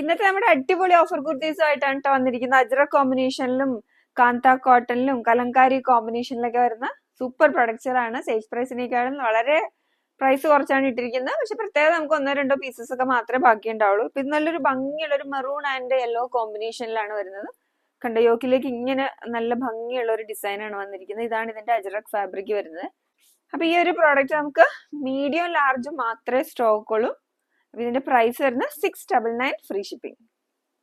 ഇന്നത്തെ നമ്മുടെ അടിപൊളി ഓഫർ കുർത്തീസുമായിട്ടാണ് കേട്ടോ വന്നിരിക്കുന്നത്. അജ്ര കോമ്പിനേഷനിലും കാന്ത കോട്ടണിലും കലങ്കാരി കോമ്പിനേഷനിലൊക്കെ വരുന്ന സൂപ്പർ പ്രൊഡക്ട്സുകളാണ് സെയിൽസ് പ്രൈസിനേക്കാളും വളരെ പ്രൈസ് കുറച്ചാണ് ഇട്ടിരിക്കുന്നത്. പക്ഷെ പ്രത്യേകം നമുക്ക് ഒന്നോ രണ്ടോ പീസസ് ഒക്കെ മാത്രമേ ബാക്കി ഉണ്ടാവുള്ളൂ ഇപ്പൊ ഇത് നല്ലൊരു ഭംഗിയുള്ള ഒരു മെറൂൺ ആൻഡ് യെല്ലോ കോമ്പിനേഷനിലാണ് വരുന്നത്. കണ്ട യോക്കിലേക്ക് ഇങ്ങനെ നല്ല ഭംഗിയുള്ള ഒരു ഡിസൈനാണ് വന്നിരിക്കുന്നത്. ഇതാണ് ഇതിന്റെ അജറക് ഫാബ്രിക് വരുന്നത്. അപ്പൊ ഈ ഒരു പ്രോഡക്റ്റ് നമുക്ക് മീഡിയം ലാർജ് മാത്രമേ സ്റ്റോക്ക് ഉള്ളൂ. അപ്പൊ ഇതിന്റെ പ്രൈസ് വരുന്നത് six double nine free shipping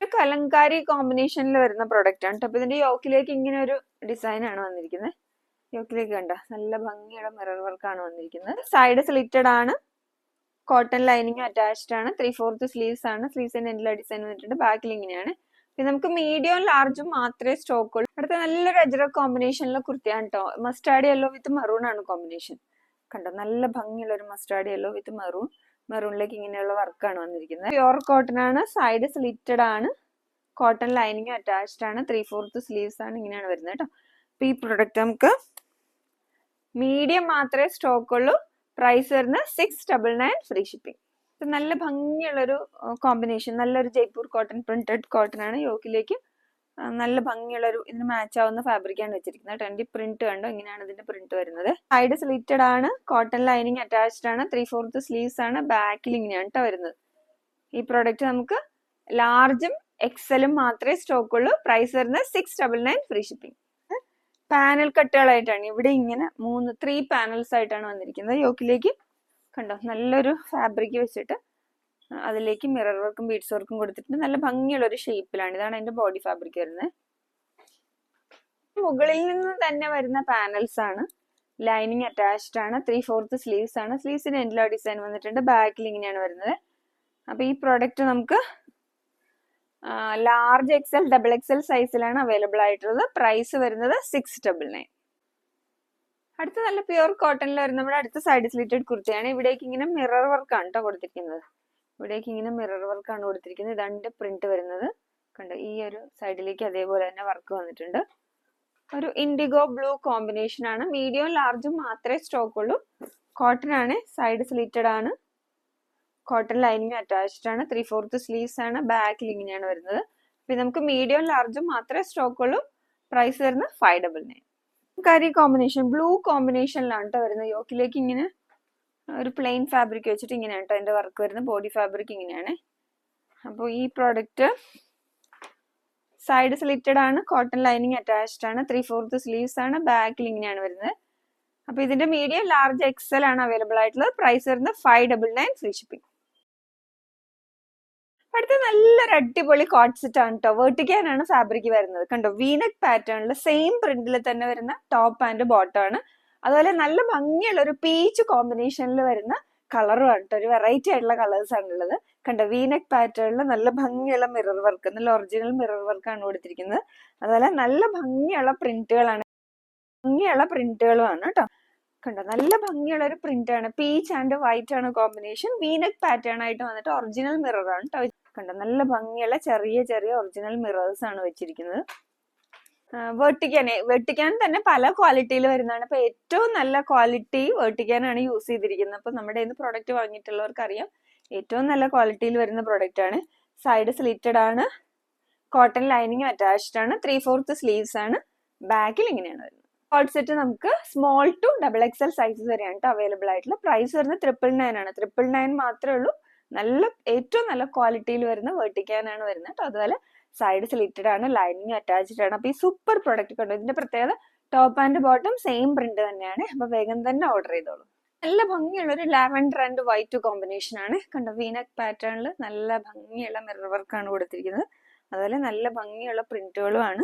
ഒരു കലങ്കാരി കോമ്പിനേഷനിൽ വരുന്ന പ്രൊഡക്റ്റ് ആണ് ട്ടോ. അപ്പൊ ഇതിന്റെ യോക്കിലേക്ക് ഇങ്ങനെ ഒരു ഡിസൈൻ ആണ് വന്നിരിക്കുന്നത്. യോക്കിലേക്ക് കണ്ട? നല്ല ഭംഗിയുള്ള മിറർ വർക്കാണ് വന്നിരിക്കുന്നത്. സൈഡ് സ്ലിറ്റഡ് ആണ്. കോട്ടൺ ലൈനിങ് അറ്റാച്ച്ഡ് ആണ്. ത്രീ ഫോർത്ത് സ്ലീവ്സ് ആണ്. സ്ലീവ്സിന്റെ എല്ലാ ഡിസൈൻ വന്നിട്ടുണ്ട്. ബാക്കിൽ ഇങ്ങനെയാണ്. പിന്നെ നമുക്ക് മീഡിയം ലാർജും മാത്രമേ സ്റ്റോക്ക് ഉള്ളൂ. അടുത്ത നല്ലൊരു അജറ കോമ്പിനേഷനിലെ കുർത്തിയാണ് കേട്ടോ മസ്റ്റാർഡ് യെല്ലോ വിത്ത് മെറൂൺ ആണ് കോമ്പിനേഷൻ കണ്ടോ? നല്ല ഭംഗിയുള്ള ഒരു മസ്റ്റാർഡ് യെല്ലോ വിത്ത് മെറൂൺ മെറൂണിലേക്ക് ഇങ്ങനെയുള്ള വർക്കാണ് വന്നിരിക്കുന്നത്. പ്യുവർ കോട്ടൺ ആണ്. സൈഡ് സ്ലിറ്റഡ് ആണ്. കോട്ടൺ ലൈനിങ് അറ്റാച്ച്ഡ് ആണ്. ത്രീ ഫോർത്ത് സ്ലീവ്സ് ആണ് ഇങ്ങനെയാണ് വരുന്നത് കേട്ടോ. അപ്പൊ ഈ പ്രൊഡക്റ്റ് നമുക്ക് മീഡിയം മാത്രമേ സ്റ്റോക്ക് ഉള്ളൂ. പ്രൈസ് വരുന്നത് six double nine free shipping നല്ല ഭംഗിയുള്ളൊരു കോമ്പിനേഷൻ നല്ലൊരു ജയ്പൂർ കോട്ടൺ പ്രിന്റഡ് കോട്ടൺ ആണ് യോക്കിലേക്ക് ആ, ഭംഗിയുള്ള ഒരു ഇതിന് മാച്ച് ആവുന്ന ഫാബ്രിക്കാണ് വെച്ചിരിക്കുന്നത്. ട്വന്റി പ്രിന്റ് കണ്ടോ? ഇങ്ങനെയാണ് ഇതിന്റെ പ്രിന്റ് വരുന്നത്. സൈഡ് സ്ലിറ്റഡ് ആണ് കോട്ടൺ ലൈനിങ് അറ്റാച്ച്ഡ് ആണ് ത്രീ ഫോർത്ത് സ്ലീവ്സ് ആണ് ബാക്കിൽ ഇങ്ങനെയാണ് വരുന്നത്. ഈ പ്രോഡക്റ്റ് നമുക്ക് ലാർജും എക്സലും മാത്രമേ സ്റ്റോക്ക് ഉള്ളൂ. പ്രൈസ് വരുന്നത് six double nine free shipping panel കട്ടുകളായിട്ടാണ് ഇവിടെ ഇങ്ങനെ മൂന്ന് ത്രീ പാനൽസ് ആയിട്ടാണ് വന്നിരിക്കുന്നത്. യോക്കിലേക്ക് കണ്ടോ? നല്ലൊരു ഫാബ്രിക് വെച്ചിട്ട് അതിലേക്ക് മിറർ വർക്കും ബീഡ്സ് വർക്കും കൊടുത്തിട്ടുണ്ട്. നല്ല ഭംഗിയുള്ള ഒരു ഷേപ്പിലാണ് ഇതാണ് അതിന്റെ ബോഡി ഫാബ്രിക് വരുന്നത്. മുകളിൽ നിന്ന് തന്നെ വരുന്ന പാനൽസ് ആണ്. ലൈനിങ് അറ്റാച്ച്ഡ് ആണ്. ത്രീ ഫോർത്ത് സ്ലീവ്സ് ആണ്. സ്ലീവ്സിന് എൻഡിലോ ഡിസൈൻ വന്നിട്ടുണ്ട്. ബാക്കിൽ ഇങ്ങനെയാണ് വരുന്നത്. അപ്പൊ ഈ പ്രോഡക്റ്റ് നമുക്ക് ലാർജ് എക്സൽ ഡബിൾ എക്സൽ സൈസിലാണ് അവൈലബിൾ ആയിട്ടുള്ളത്. പ്രൈസ് വരുന്നത് സിക്സ് ഡബിൾ നയൻ അടുത്ത നല്ല പ്യുവർ കോട്ടണിൽ വരുന്ന നമ്മുടെ അടുത്ത സൈഡ് സ്ലിറ്റഡ് കുർത്തിയാണ്. ഇവിടേക്ക് ഇങ്ങനെ മിറർ വർക്കാണ് കേട്ടോ കൊടുത്തിരിക്കുന്നത്. ഇവിടേക്ക് ഇങ്ങനെ മിറർ വർക്കാണ് കൊടുത്തിരിക്കുന്നത്. രണ്ട് പ്രിന്റ് വരുന്നത്. കണ്ടോ? ഈ ഒരു സൈഡിലേക്ക് അതേപോലെ തന്നെ വർക്ക് വന്നിട്ടുണ്ട്. ഒരു ഇൻഡിഗോ ബ്ലൂ കോമ്പിനേഷൻ ആണ്. മീഡിയം ലാർജും മാത്രമേ സ്റ്റോക്ക് ഉള്ളൂ. കോട്ടൺ ആണ്. സൈഡ് സ്ലീറ്റഡ് ആണ്. കോട്ടൺ ലൈനിങ് അറ്റാച്ച്ഡ് ആണ്. ത്രീ ഫോർത്ത് സ്ലീവ്സ് ആണ്. ബാക്കിൽ ഇങ്ങനെയാണ് വരുന്നത്. പിന്നെ നമുക്ക് മീഡിയം ലാർജും മാത്രമേ സ്റ്റോക്ക് ഉള്ളൂ. പ്രൈസ് വരുന്നത് ഫൈവ് ഡബിൾ നയൻ കരി കോമ്പിനേഷൻ ബ്ലൂ കോമ്പിനേഷനിലാണ് കേട്ടോ വരുന്നത്. യോക്കിലേക്ക് ഇങ്ങനെ ഒരു പ്ലെയിൻ ഫാബ്രിക് വെച്ചിട്ട് ഇങ്ങനെയാണ് കേട്ടോ അതിന്റെ വർക്ക് വരുന്നത്. ബോഡി ഫാബ്രിക് ഇങ്ങനെയാണ്. അപ്പോൾ ഈ പ്രോഡക്റ്റ് സൈഡ് സ്ലിറ്റഡ് ആണ് കോട്ടൺ ലൈനിങ് അറ്റാച്ച്ഡ് ആണ് ത്രീ ഫോർത്ത് സ്ലീവ്സ് ആണ് ബാക്കിൽ ഇങ്ങനെയാണ് വരുന്നത്. അപ്പൊ ഇതിന്റെ മീഡിയം ലാർജ് എക്സൽ ആണ് അവൈലബിൾ ആയിട്ടുള്ളത്. പ്രൈസ് വരുന്നത് five double nine free shipping അടുത്ത നല്ലൊരു അടിപൊളി കോട്ട് സെറ്റ് ആണ് കേട്ടോ വേർട്ടിക്കാനാണ് ഫാബ്രിക് വരുന്നത്. കണ്ടോ? വീനക് പാറ്റേണിൽ സെയിം പ്രിന്റിൽ തന്നെ വരുന്ന ടോപ്പ് ആൻഡ് ബോട്ടം ആണ്. അതുപോലെ നല്ല ഭംഗിയുള്ള ഒരു പീച്ച് കോമ്പിനേഷനിൽ വരുന്ന കളറും ആണ് കേട്ടോ ഒരു വെറൈറ്റി ആയിട്ടുള്ള കളേഴ്സ് ആണുള്ളത് കണ്ട വീനക് പാറ്റേണിൽ നല്ല ഭംഗിയുള്ള മിറർ വർക്ക് നല്ല ഒറിജിനൽ മിറർ വർക്ക് ആണ് കൊടുത്തിരിക്കുന്നത്. അതുപോലെ നല്ല ഭംഗിയുള്ള പ്രിന്റുകളാണ് ഭംഗിയുള്ള പ്രിന്റുകളുമാണ് കേട്ടോ കണ്ടോ നല്ല ഭംഗിയുള്ള ഒരു പ്രിന്റ് ആണ്. പീച്ച് ആൻഡ് വൈറ്റ് ആണ് കോമ്പിനേഷൻ വീനക് പാറ്റേൺ ആയിട്ട് വന്നിട്ട് ഒറിജിനൽ മിറർ ആണ് കേട്ടോ കണ്ടോ നല്ല ഭംഗിയുള്ള ചെറിയ ചെറിയ ഒറിജിനൽ മിറേഴ്സ് ആണ് വെച്ചിരിക്കുന്നത്. വേർട്ടിക്കാൻ വേർട്ടിക്കാൻ തന്നെ പല ക്വാളിറ്റിയിൽ വരുന്നതാണ്. അപ്പൊ ഏറ്റവും നല്ല ക്വാളിറ്റി വേർട്ടിക്കാനാണ് യൂസ് ചെയ്തിരിക്കുന്നത്. അപ്പൊ നമ്മുടെ ഇന്ന് പ്രോഡക്റ്റ് വാങ്ങിയിട്ടുള്ളവർക്ക് അറിയാം ഏറ്റവും നല്ല ക്വാളിറ്റിയിൽ വരുന്ന പ്രോഡക്റ്റ് ആണ്. സൈഡ് സ്ലിറ്റഡ് ആണ്. കോട്ടൺ ലൈനിങ് അറ്റാച്ച്ഡ് ആണ്. ത്രീ ഫോർത്ത് സ്ലീവ്സ് ആണ്. ബാക്കിൽ ഇങ്ങനെയാണ് വരുന്നത്. കോട്ട് സെറ്റ് നമുക്ക് small to double XL sizes വരെയാണ് അവൈലബിൾ ആയിട്ടുള്ള പ്രൈസ് വരുന്നത് ട്രിപ്പിൾ നയൻ ആണ്. ട്രിപ്പിൾ നയൻ മാത്രമേ ഉള്ളൂ. നല്ല ഏറ്റവും നല്ല ക്വാളിറ്റിയിൽ വരുന്ന വേർട്ടിക്കാനാണ് വരുന്നത് അതുപോലെ സൈഡ് സ്ലിറ്റഡ് ആണ് ലൈനിങ് അറ്റാച്ച്ഡ് ആണ്. അപ്പൊ ഈ സൂപ്പർ പ്രൊഡക്റ്റ് കണ്ടു? ഇതിന്റെ പ്രത്യേകത top and bottom same print തന്നെയാണ്. അപ്പൊ വേഗം തന്നെ ഓർഡർ ചെയ്തോളൂ. നല്ല ഭംഗിയുള്ള ഒരു ലാവൻഡർ ആൻഡ് വൈറ്റ് കോമ്പിനേഷൻ ആണ്. കണ്ടോ? വീനക് പാറ്റേണിൽ നല്ല ഭംഗിയുള്ള മിറർ വർക്കാണ് കൊടുത്തിരിക്കുന്നത്. അതുപോലെ നല്ല ഭംഗിയുള്ള പ്രിന്റുകളും ആണ്.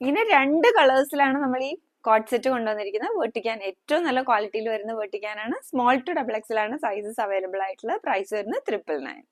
ഇങ്ങനെ രണ്ട് കളേഴ്സിലാണ് നമ്മൾ ഈ കോട്ട് സെറ്റ് കൊണ്ടുവന്നിരിക്കുന്നത്. വെട്ടിക്കാൻ ഏറ്റവും നല്ല ക്വാളിറ്റിയിൽ വരുന്ന വെട്ടിക്കാനാണ് സ്മോൾ ടു ഡബിൾ എക്സിലാണ് സൈസസ് അവൈലബിൾ ആയിട്ടുള്ള. പ്രൈസ് വരുന്നത് ട്രിപ്പിൾ നയൻ